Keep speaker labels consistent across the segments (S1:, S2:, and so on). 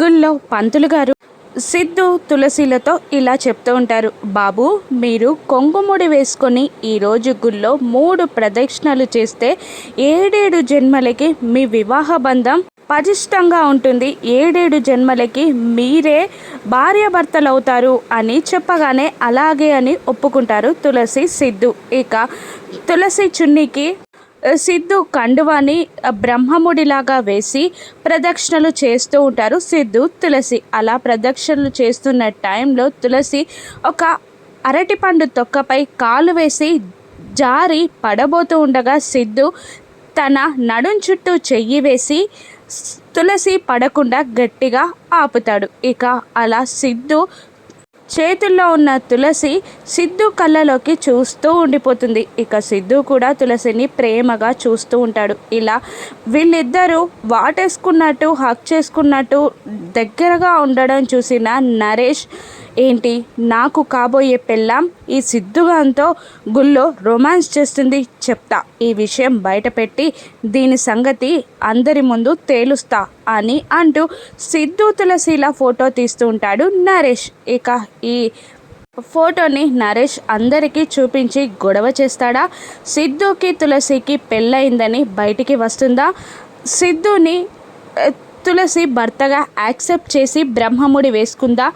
S1: గుళ్ళో పంతులు గారు సిద్ధు తులసిలతో ఇలా చెప్తూ ఉంటారు. బాబు మీరు కొంగుముడి వేసుకొని ఈరోజు గుళ్ళో మూడు ప్రదక్షిణలు చేస్తే ఏడేడు జన్మలకి మీ వివాహ బంధం పటిష్టంగా ఉంటుంది. ఏడేడు జన్మలకి మీరే భార్యాభర్తలు అవుతారు అని చెప్పగానే అలాగే అని ఒప్పుకుంటారు తులసి సిద్ధు. ఇక తులసి చున్నీకి సిద్ధు కండువాని బ్రహ్మముడిలాగా వేసి ప్రదక్షిణలు చేస్తూ ఉంటారు. సిద్ధు తులసి అలా ప్రదక్షిణలు చేస్తున్న టైంలో తులసి ఒక అరటిపండు తొక్కపై కాలు వేసి జారి పడబోతూ ఉండగా సిద్ధు తన నడుం చుట్టూ చెయ్యి వేసి తులసి పడకుండా గట్టిగా ఆపుతాడు. ఇక అలా సిద్ధు చేతుల్లో ఉన్న తులసి సిద్ధు కళ్ళలోకి చూస్తూ ఉండిపోతుంది. ఇక సిద్ధు కూడా తులసిని ప్రేమగా చూస్తూ ఉంటాడు. ఇలా వీళ్ళిద్దరూ వాటేసుకున్నట్టు హక్ చేసుకున్నట్టు దగ్గరగా ఉండడం చూసిన నరేష్ ఏంటి? నాకు కాబోయే పెళ్ళాం ఈ సిద్ధుగాంతో గుళ్ళో రొమాన్స్ చేస్తుంది చెప్తా. ఈ విషయం బయటపెట్టి దీని సంగతి అందరి ముందు తేలుస్తా అని అంటూ సిద్ధు తులసిల ఫోటో తీస్తూ ఉంటాడు నరేష్. ఇక ఈ ఫోటోని నరేష్ అందరికీ చూపించి గొడవ చేస్తాడా? సిద్ధుకి తులసికి పెళ్ళయిందని బయటికి వస్తుందా? సిద్ధుని తులసి భర్తగా యాక్సెప్ట్ చేసి బ్రహ్మముడి వేసుకుందా?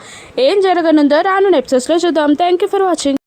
S1: ఏం జరగనుందో రాను ఎపిసోడ్స్లో చూద్దాం. Thank you for watching